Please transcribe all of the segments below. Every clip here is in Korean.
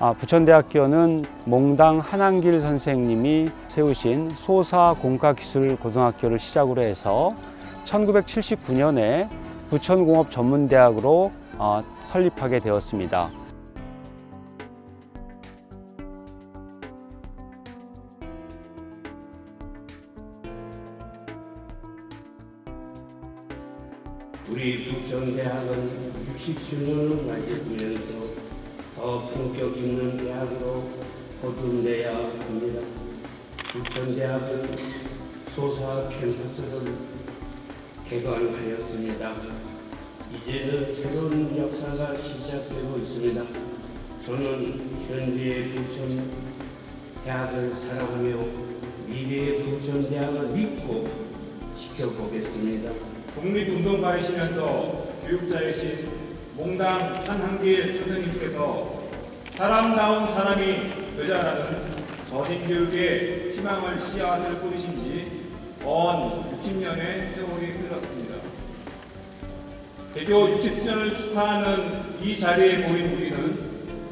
아, 부천대학교는 몽당 한한길 선생님이 세우신 소사공과기술고등학교를 시작으로 해서 1979년에 부천공업전문대학으로 어, 설립하게 되었습니다. 우리 부천대학은 60주년을 맞이하면서 더 품격 있는 대학으로 거듭내야 합니다. 부천대학은 소사 캠퍼스를 개관하였습니다. 이제는 새로운 역사가 시작되고 있습니다. 저는 현재의 부천 대학을 사랑하며 미래의 부천 대학을 믿고 지켜보겠습니다. 독립운동가이시면서 교육자이신 몽당 한한길 선생님께서 사람다운 사람이 되자라는 전인교육의 희망을 씨앗을 뿌리신 지언 60년의 세월이 흘렀습니다. 개교 60주년을 축하하는 이 자리에 모인 우리는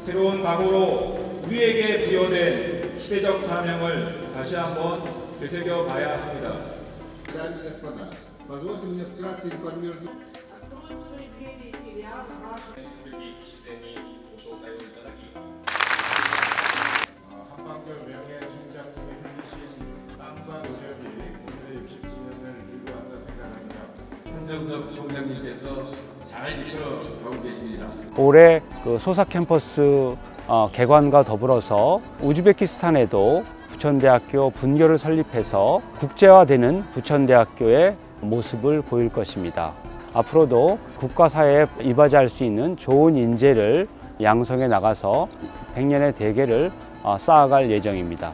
새로운 각오로 우리에게 부여된 시대적 사명을 다시 한번 되새겨 봐야 합니다. Дорогие господа, позвольте мне вкратце информировать Откроют свои двери филиал вашего 한방별 명예 신작품의 현시신 땅과 노력이 오늘의 60주년을 이루고 왔다 생각합니다. 한정석 총장님께서 잘 이끌어 가고 계십니다. 올해 그 소사 캠퍼스 어, 개관과 더불어서 우즈베키스탄에도 부천대학교 분교를 설립해서 국제화되는 부천대학교의 모습을 보일 것입니다. 앞으로도 국가 사회에 이바지할 수 있는 좋은 인재를 양성해 나가서 100년의 대계를 어, 쌓아갈 예정입니다.